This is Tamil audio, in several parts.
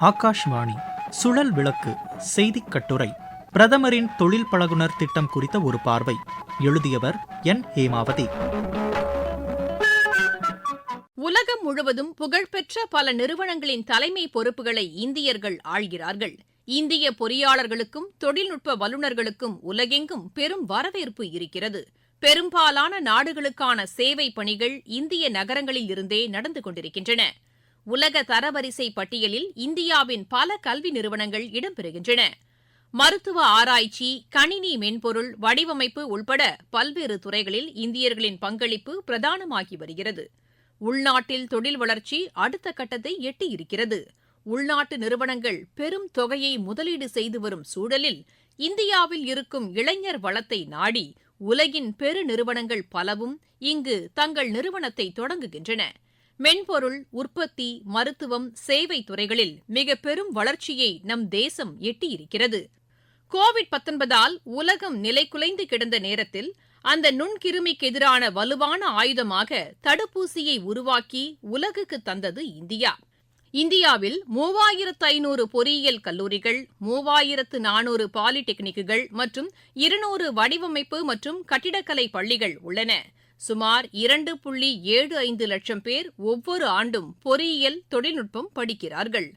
ஆகாஷ்வாணி சுழல் விளக்கு செய்திக் கட்டுரை பிரதமரின் தொழில் பழகுனர் திட்டம் குறித்த ஒரு பார்வை எழுதியவர் என். ஹேமாவதி. உலகம் முழுவதும் புகழ்பெற்ற பல நிறுவனங்களின் தலைமை பொறுப்புகளை இந்தியர்கள் ஆள்கிறார்கள். இந்திய பொறியாளர்களுக்கும் தொழில்நுட்ப வல்லுநர்களுக்கும் உலகெங்கும் பெரும் வரவேற்பு இருக்கிறது. பெரும்பாலான நாடுகளுக்கான சேவை பணிகள் இந்திய நகரங்களில் இருந்தே நடந்து கொண்டிருக்கின்றன. உலக தரவரிசை பட்டியலில் இந்தியாவின் பல கல்வி நிறுவனங்கள் இடம்பெறுகின்றன. மருத்துவ ஆராய்ச்சி கணினி மென்பொருள் வடிவமைப்பு உள்பட பல்வேறு துறைகளில் இந்தியர்களின் பங்களிப்பு பிரதானமாகி வருகிறது. உள்நாட்டில் தொழில் வளர்ச்சி அடுத்த கட்டத்தை எட்டியிருக்கிறது. உள்நாட்டு நிறுவனங்கள் பெரும் தொகையை முதலீடு செய்து வரும் சூழலில் இந்தியாவில் இருக்கும் இளைஞர் வளத்தை நாடி உலகின் பெரு நிறுவனங்கள் பலவும் இங்கு தங்கள் நிறுவனத்தை தொடங்குகின்றன. மென்பொருள் உற்பத்தி மருத்துவம் சேவை துறைகளில் மிக பெரும் வளர்ச்சியை நம் தேசம் எட்டியிருக்கிறது. கோவிட் பத்தொன்பதால் உலகம் நிலைகுலைந்து கிடந்த நேரத்தில் அந்த நுண்கிருமிக்கு எதிரான வலுவான ஆயுதமாக தடுப்பூசியை உருவாக்கி உலகுக்கு தந்தது இந்தியா. இந்தியாவில் மூவாயிரத்து ஐநூறு பொறியியல் கல்லூரிகள் மூவாயிரத்து நானூறு பாலிடெக்னிக்குகள் மற்றும் இருநூறு வடிவமைப்பு மற்றும் கட்டிடக்கலை பள்ளிகள் உள்ளன. சுமார் இரண்டு புள்ளி ஏழு ஐந்து லட்சம் பேர் ஒவ்வொரு ஆண்டும் பொறியியல் தொழில்நுட்பம் படிக்கிறார்கள்.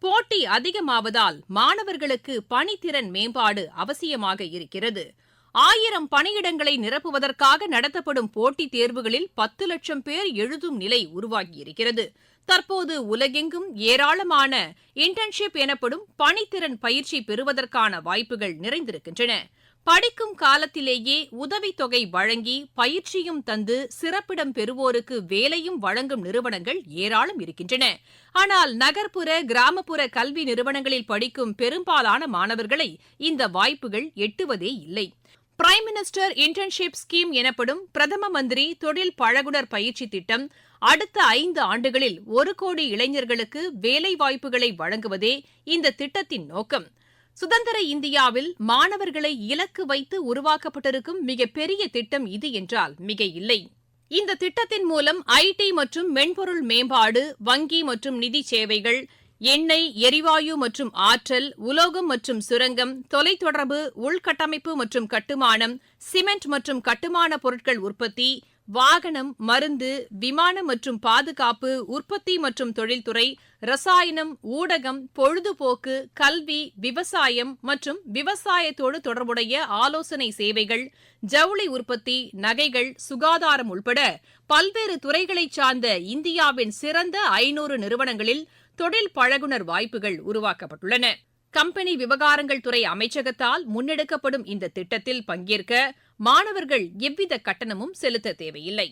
போட்டி அதிகமாவதால் மாணவர்களுக்கு பணித்திறன் மேம்பாடு அவசியமாக இருக்கிறது. ஆயிரம் பணியிடங்களை நிரப்புவதற்காக நடத்தப்படும் போட்டித் தேர்வுகளில் பத்து லட்சம் பேர் எழுதும் நிலை உருவாகியிருக்கிறது. தற்போது உலகெங்கும் ஏராளமான இன்டர்ன்ஷிப் எனப்படும் பணித்திறன் பயிற்சி பெறுவதற்கான வாய்ப்புகள் நிறைந்திருக்கின்றன. படிக்கும் காலத்திலேயே உதவித்தொகை வழங்கி பயிற்சியும் தந்து சிறப்பிடம் பெறுவோருக்கு வேலையும் வழங்கும் நிறுவனங்கள் ஏராளம் இருக்கின்றன. ஆனால் நகர்ப்புற கிராமப்புற கல்வி நிறுவனங்களில் படிக்கும் பெரும்பாலான மாணவர்களை இந்த வாய்ப்புகள் எட்டுவதே இல்லை. பிரைம் மினிஸ்டர் இன்டர்ன்ஷிப் ஸ்கீம் எனப்படும் பிரதம மந்திரி தொழில் பழகுனர் பயிற்சி திட்டம் அடுத்த ஐந்து ஆண்டுகளில் ஒரு கோடி இளைஞர்களுக்கு வேலைவாய்ப்புகளை வழங்குவதே இந்த திட்டத்தின் நோக்கம். சுதந்திர இந்தியாவில் மாணவர்களை இலக்கு வைத்து உருவாக்கப்பட்டிருக்கும் மிகப்பெரிய திட்டம் இது என்றால் மிக இல்லை இந்த திட்டத்தின் மூலம் ஐடி மற்றும் மென்பொருள் மேம்பாடு வங்கி மற்றும் நிதி சேவைகள் எண்ணெய் எரிவாயு மற்றும் ஆற்றல் உலோகம் மற்றும் சுரங்கம் தொலைத்தொடர்பு உள்கட்டமைப்பு மற்றும் கட்டுமானம் சிமெண்ட் மற்றும் கட்டுமான பொருட்கள் உற்பத்தி வாகனம் மருந்து விமானம் மற்றும் பாதுகாப்பு உற்பத்தி மற்றும் தொழில்துறை ரசாயனம் ஊடகம் பொழுதுபோக்கு கல்வி விவசாயம் மற்றும் விவசாயத்தோடு தொடர்புடைய ஆலோசனை சேவைகள் ஜவுளி உற்பத்தி நகைகள் சுகாதாரம் உள்பட பல்வேறு துறைகளைச் சார்ந்த இந்தியாவின் சிறந்த ஐநூறு நிறுவனங்களில் தொழில் பழகுனர் வாய்ப்புகள் உருவாக்கப்பட்டுள்ளன. கம்பெனி விவகாரங்கள் துறை அமைச்சகத்தால் முன்னெடுக்கப்படும் இந்த திட்டத்தில் பங்கேற்க மாணவர்கள் எவ்வித கட்டணமும் செலுத்த தேவையில்லை.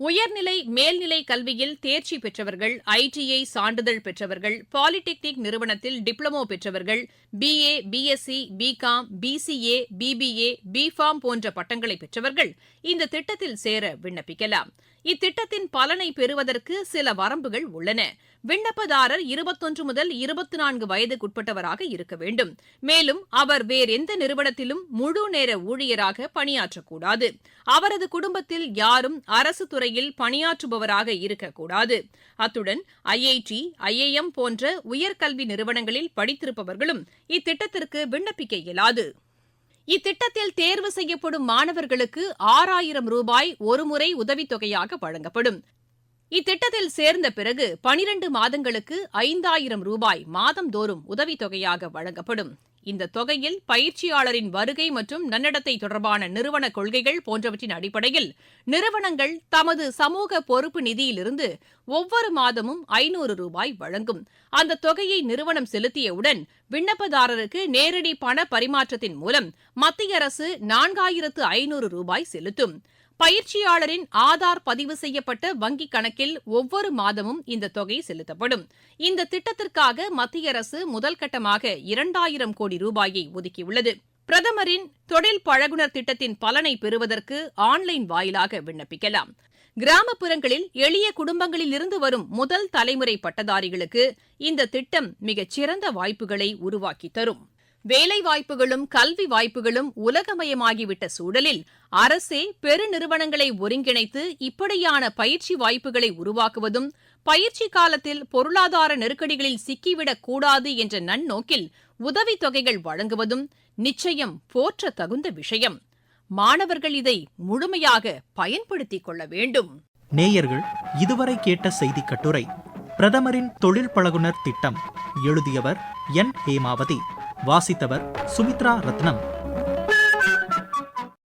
உயர்நிலை மேல்நிலை கல்வியில் தேர்ச்சி பெற்றவர்கள் ஐடிஐ சான்றிதழ் பெற்றவர்கள் பாலிடெக்னிக் நிறுவனத்தில் டிப்ளமோ பெற்றவர்கள் BA BSc BCom BCA BBA BPharm போன்ற பட்டங்களை பெற்றவர்கள் இந்த திட்டத்தில் சேர விண்ணப்பிக்கலாம். இத்திட்டத்தின் பலனை பெறுவதற்கு சில வரம்புகள் உள்ளன. விண்ணப்பதாரர் இருபத்தொன்று முதல் இருபத்தி நான்கு வயதுக்குட்பட்டவராக இருக்க வேண்டும். மேலும் அவர் வேறெந்த நிறுவனத்திலும் முழு நேர ஊழியராக பணியாற்றக்கூடாது. அவரது குடும்பத்தில் யாரும் அரசு துறையில் பணியாற்றுபவராக இருக்கக்கூடாது. அத்துடன் ஐஐடி ஐஏஎம் போன்ற உயர்கல்வி நிறுவனங்களில் படித்திருப்பவர்களும் இத்திட்டத்திற்கு விண்ணப்பிக்க இயலாது. இத்திட்டத்தில் தேர்வு செய்யப்படும் மாணவர்களுக்கு ஆறாயிரம் ரூபாய் ஒருமுறை உதவித்தொகையாக வழங்கப்படும். இத்திட்டத்தில் சேர்ந்த பிறகு பனிரண்டு மாதங்களுக்கு ஐந்தாயிரம் ரூபாய் மாதந்தோறும் உதவித்தொகையாக வழங்கப்படும். இந்த தொகையில் பயிற்சியாளரின் வருகை மற்றும் நன்னடத்தை தொடர்பான நிறுவன கொள்கைகள் போன்றவற்றின் அடிப்படையில் நிறுவனங்கள் தமது சமூக பொறுப்பு நிதியிலிருந்து ஒவ்வொரு மாதமும் ஐநூறு ரூபாய் வழங்கும். அந்த தொகையை நிறுவனம் செலுத்தியவுடன் விண்ணப்பதாரருக்கு நேரடி பண பரிமாற்றத்தின் மூலம் மத்திய அரசு நான்காயிரத்து ஐநூறு ரூபாய் செலுத்தும். பயிற்சியாளரின் ஆதார் பதிவு செய்யப்பட்ட வங்கிக் கணக்கில் ஒவ்வொரு மாதமும் இந்த தொகை செலுத்தப்படும். இந்த திட்டத்திற்காக மத்திய அரசு முதல் கட்டமாக இரண்டாயிரம் கோடி ரூபாயை ஒதுக்கியுள்ளது. பிரதமரின் தொழில் பழகுனர் திட்டத்தின் பலனை பெறுவதற்கு ஆன்லைன் வாயிலாக விண்ணப்பிக்கலாம். கிராமப்புறங்களில் எளிய குடும்பங்களிலிருந்து வரும் முதல் தலைமுறை பட்டதாரிகளுக்கு இந்த திட்டம் மிகச்சிறந்த வாய்ப்புகளை உருவாக்கி தரும். வேலைவாய்ப்புகளும் கல்வி வாய்ப்புகளும் உலகமயமாகிவிட்ட சூழலில் அரசே பெருநிறுவனங்களை ஒருங்கிணைத்து இப்படியான பயிற்சி வாய்ப்புகளை உருவாக்குவதும் பயிற்சி காலத்தில் பொருளாதார நெருக்கடிகளில் சிக்கிவிடக் கூடாது என்ற நன்னோக்கில் உதவித் தொகைகள் வழங்குவதும் நிச்சயம் போற்ற தகுந்த விஷயம். மாணவர்கள் இதை முழுமையாக பயன்படுத்திக் கொள்ள வேண்டும். நேயர்கள் இதுவரை கேட்ட செய்திக் கட்டுரை பிரதமரின் தொழில் பழகுனர் திட்டம் எழுதியவர் என். ஹேமாவதி. வாசித்தவர் சுமித்ரா ரத்னம்.